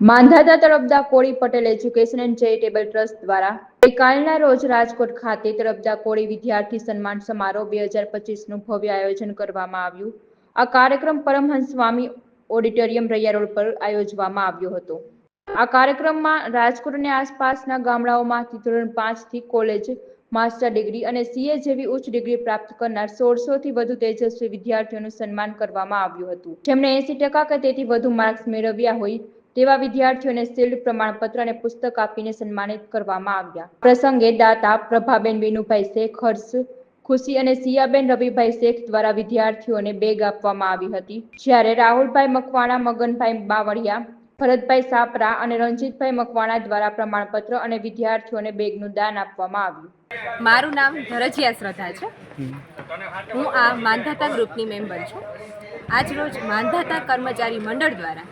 Mandhata તરફદા Koli Patel education and charitable trust દ્વારા ગઈકાલના રોજ રાજકોટ ખાતે તરફદા કોળી વિદ્યાર્થી સન્માન સમારોહ બે હજાર પચીસનું ભવ્ય આયોજન કરવામાં આવ્યું. આ કાર્યક્રમ પરમહંસ સ્વામી ઓડિટોરિયમ રૈયા રોડ પર આયોજવામાં આવ્યો હતો. આ કાર્યક્રમમાં રાજકોટ અને આસપાસના ગામડાઓમાંથી ધોરણ પાંચથી કોલેજ, માસ્ટર ડિગ્રી અને સીએ જેવી ઉચ્ચ ડિગ્રી પ્રાપ્ત કરનાર સોળસોથી વધુ તેજસ્વી વિદ્યાર્થીઓનું સન્માન કરવામાં આવ્યું હતું. જેમણે એસી ટકા કે તેથી વધુ માર્ક્સ મેળવ્યા હોય તેવા વિદ્યાર્થીઓને શિલ્ડ પ્રમાણપત્ર અને પુસ્તક આપીને સન્માનિત કરવામાં આવ્યા. પ્રસંગે દાતા પ્રભાબેન વિનુભાઈ શેખ હર્ષ ખુશી અને સિયાબેન રવિભાઈ શેખ દ્વારા વિદ્યાર્થીઓને બેગ આપવામાં આવી હતી. જ્યારે રાહુલભાઈ મકવાણા મગનભાઈ બાવળિયા ભરતભાઈ સાપરા અને રણજીતભાઈ મકવાણા દ્વારા પ્રમાણપત્ર અને વિદ્યાર્થીઓને બેગનું દાન આપવામાં આવ્યું. મારું નામ ધરજીયા શ્રદ્ધા છે. હું આ માંધાતા ગ્રુપની મેમ્બર છું. આજ રોજ માંધાતા કર્મચારી મંડળ દ્વારા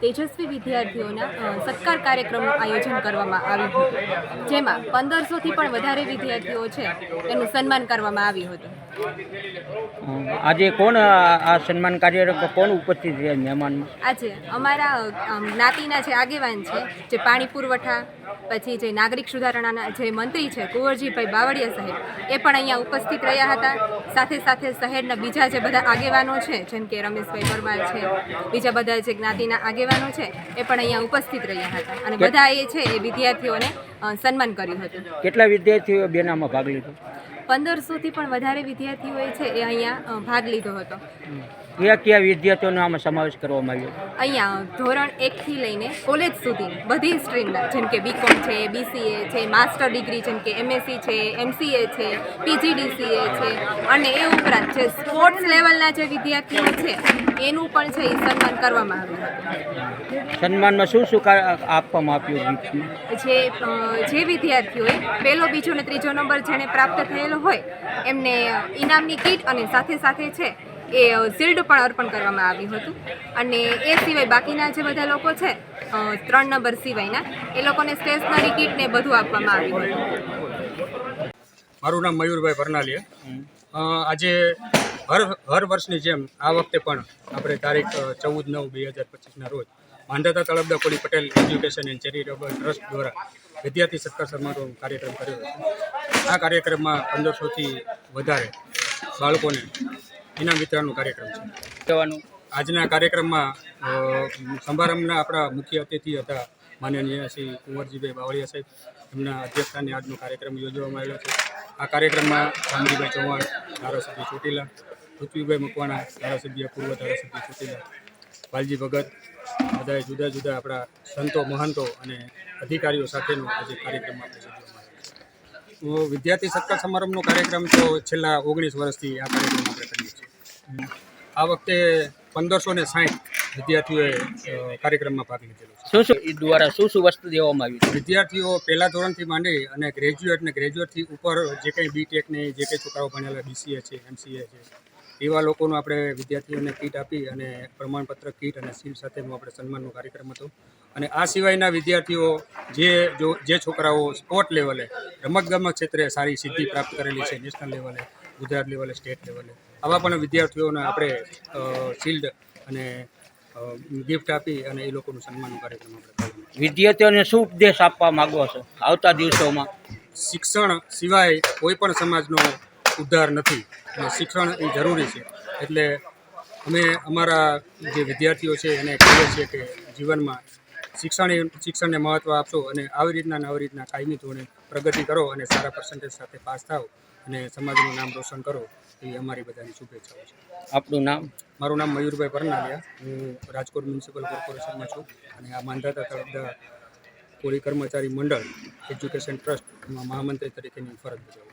તેજસ્વી વિદ્યાર્થીઓના સત્કાર કાર્યક્રમનું આયોજન કરવામાં આવ્યું હતું. જેમાં પંદરસોથી પણ વધારે વિદ્યાર્થીઓ છે, એનું સન્માન કરવામાં આવ્યું હતું. આજે કોણ આ સન્માન કાર્યક્રમ કોણ ઉપસ્થિત છે મહેમાનમાં? આજે અમારા જ્ઞાતિના જે આગેવાન છે જે પાણી પુરવઠા પછી જે નાગરિક સુધારણાના જે મંત્રી છે કુંવરજીભાઈ બાવળિયા સાહેબ એ પણ અહીંયા ઉપસ્થિત રહ્યા હતા. સાથે સાથે શહેરના બીજા જે બધા આગેવાનો છે જેમ કે રમેશભાઈ પરમાર છે બીજા બધા જે જ્ઞાતિના આગેવાનો છે એ પણ અહીંયા ઉપસ્થિત રહ્યા હતા. અને બધા એ છે એ વિદ્યાર્થીઓને સન્માન કર્યું હતું. કેટલા વિદ્યાર્થીઓ બેનામાં ભાગ લીધો? પંદરસોથી પણ વધારે વિદ્યાર્થીઓએ છે એ અહીંયા ભાગ લીધો હતો. કયા કયા વિદ્યાર્થીઓનો આમાં સમાવેશ કરવામાં આવ્યો? અહીંયા ધોરણ એકથી લઈને કોલેજ સુધી બધી સ્ટ્રીમના જેમ કે બીકોમ છે બીસીએ છે માસ્ટર ડિગ્રી જેમ કે એમએસસી છે એમસીએ છે પીજીડીસીએ છે અને એ ઉપરાંત જે સ્પોર્ટ્સ લેવલના જે વિદ્યાર્થીઓ છે એનું પણ છે એ સન્માન કરવામાં આવ્યું સન્માનમાં શું શું આપવામાં આપ્યું જે જે વિદ્યાર્થીઓએ પહેલો બીજો અને ત્રીજો નંબર જેણે પ્રાપ્ત થયેલો હોય એમને ઇનામની કીટ અને સાથે સાથે છે એ શિલ્ડ પણ અર્પણ કરવામાં આવ્યું હતું. અને એ સિવાય બાકીના જે બધા લોકો છે ત્રણ નંબર સિવાયના, એ લોકોને સ્ટેશનરી કીટ ને બધું આપવામાં આવ્યું હતું. મારું નામ મયુરભાઈ ભરનાલિયા. આજે હર હર વર્ષની જેમ આ વખતે પણ આપણે તારીખ ચૌદ નવ બે હજાર પચીસના રોજ Mandhata Talpada Koli Patel education and charitable trust દ્વારા વિદ્યાર્થી સત્કાર સમારોહ કાર્યક્રમ કર્યો હતો. આ કાર્યક્રમમાં પંદરસોથી વધારે બાળકોને ઇનામ વિતરણનો કાર્યક્રમ છે. કહેવાનું આજના કાર્યક્રમમાં સમારંભના આપણા મુખ્ય અતિથિ હતા માનનીય શ્રી કુંવરજીભાઈ બાવળિયા સાહેબ. એમના અધ્યક્ષસ્થાને આજનો કાર્યક્રમ યોજવામાં આવ્યો છે. આ કાર્યક્રમમાં ગાંધીભાઈ ચૌહાણ ધારાસભ્ય ચોટીલા પૃથ્વીભાઈ મકવાણા ધારાસભ્ય પૂર્વ ધારાસભ્ય ચોટીલા વાલજી ભગત બધાએ જુદા જુદા આપણા સંતો મહંતો અને અધિકારીઓ સાથેનો આજે કાર્યક્રમ આપણે યોજવામાં આવ્યો છે. વિદ્યાર્થી સત્કાર સમારંભનો કાર્યક્રમ તો છેલ્લા ઓગણીસ વર્ષથી આ કાર્યક્રમ આપણે કરીએ છીએ. આ વખતે પંદરસો ને સાઠ વિદ્યાર્થીઓએ કાર્યક્રમમાં ભાગ લીધેલો છે. શું શું? દ્વારા શું શું વસ્તુ દેવામાં આવ્યું વિદ્યાર્થીઓ પહેલા ધોરણથી માંડી અને ગ્રેજ્યુએટ ને ગ્રેજ્યુએટથી ઉપર જે કંઈ બીટેક ને જે કંઈ છોકરાઓ ભણેલા બીસીએ છે એમસીએ છે એવા લોકોનું આપણે વિદ્યાર્થીઓને કીટ આપી અને પ્રમાણપત્ર કીટ અને સીલ સાથેનું આપણે સન્માનનો કાર્યક્રમ હતો. અને આ સિવાયના વિદ્યાર્થીઓ જે જો જે છોકરાઓ સ્પોર્ટ લેવલે રમતગમત ક્ષેત્રે સારી સિદ્ધિ પ્રાપ્ત કરેલી છે નેશનલ લેવલે ગુજરાત લેવલે સ્ટેટ લેવલે આવા પણ વિદ્યાર્થીઓને આપણે શિલ્ડ અને ગિફ્ટ આપી અને એ લોકોનું સન્માન કાર્યક્રમ આપણે વિદ્યાર્થીઓને શું ઉપદેશ આપવા માગો છો આવતા દિવસોમાં? શિક્ષણ સિવાય કોઈ પણ સમાજનો ઉદ્ધાર નથી અને શિક્ષણ એ જરૂરી છે. એટલે અમે અમારા જે વિદ્યાર્થીઓ છે એને કહીએ છીએ કે જીવનમાં શિક્ષણ શિક્ષણને મહત્ત્વ આપશો અને આવી રીતના ને આવી રીતના કાયમી ધોરણે પ્રગતિ કરો અને સારા પર્સન્ટેજ સાથે પાસ થાવ અને સમાજનું નામ રોશન કરો એ અમારી બધાની શુભેચ્છાઓ છે. આપનું નામ? મારું નામ મયુરભાઈ પરનાલિયા હું રાજકોટ મ્યુનિસિપલ કોર્પોરેશનમાં છું અને આ માંધાતા તળપદા કોળી કર્મચારી મંડળ એજ્યુકેશન ટ્રસ્ટમાં મહામંત્રી તરીકેની ફરજ બજાવું છું.